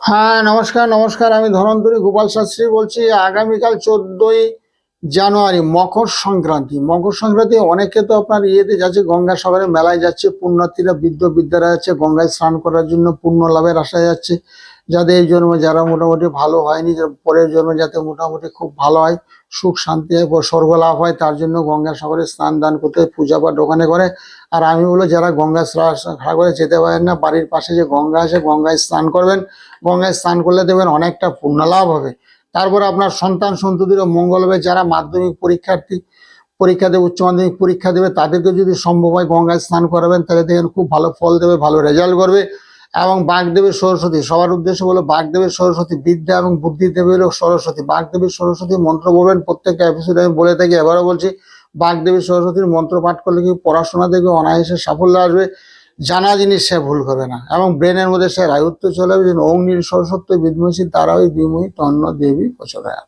হ্যাঁ নমস্কার নমস্কার। আমি ধনন্তরী গোপাল শাস্ত্রী বলছি। আগামীকাল চোদ্দই জানুয়ারি মকর সংক্রান্তি। মকর সংক্রান্তি অনেকে তো আপনার ইয়েতে যাচ্ছে গঙ্গা সাগরে মেলায় যাচ্ছে পুণ্যার্থীরা বৃদ্ধ বিদ্যারা যাচ্ছে, গঙ্গায় স্নান করার জন্য পুণ্য লাভের আশায় যাচ্ছে। যাদের এই জন্মে যারা মোটামুটি ভালো হয়নি পরের জন্মে যাতে মোটামুটি খুব ভালো হয়, সুখ শান্তি হয় স্বর্গ লাভ হয়, তার জন্য গঙ্গা সাগরে স্নান দান করতে, পূজা পাঠ ওখানে করে। আর আমি বলো যারা গঙ্গা সাগরে যেতে পারেন না, বাড়ির পাশে যে গঙ্গা আছে, গঙ্গায় স্নান করবেন। গঙ্গায় স্নান করলে দেবেন অনেকটা পূর্ণ লাভ হবে। তারপর আপনার সন্তান সন্ততিরও মঙ্গল হবে। যারা মাধ্যমিক পরীক্ষার্থী, পরীক্ষা দেবে, উচ্চ মাধ্যমিক পরীক্ষা দেবে, তাদেরকে যদি সম্ভব হয় গঙ্গায় স্নান করাবেন, তাহলে দেখবেন খুব ভালো ফল দেবে, ভালো রেজাল্ট করবে। এবং বাগদেবী সরস্বতী, সবার উদ্দেশ্য হলো বাগদেবী সরস্বতী বিদ্যা এবং বুদ্ধি দেবী হলো সরস্বতী। বাগদেবী সরস্বতী মন্ত্র বলবেন, প্রত্যেকটা এপিসোডে আমি বলে থাকি, এবারও বলছি বাগদেবী সরস্বতীর মন্ত্র পাঠ করলে কি পড়াশোনা দেখবে অনায়াসে সাফল্য আসবে? জানা জিনিস সে ভুল করবে না এবং ব্রেনের মধ্যে সে রায়ত্ব চলে ওং নীল সরস্বতী তারা ওই বিময়ী তন্ন দেবী প্রচলায়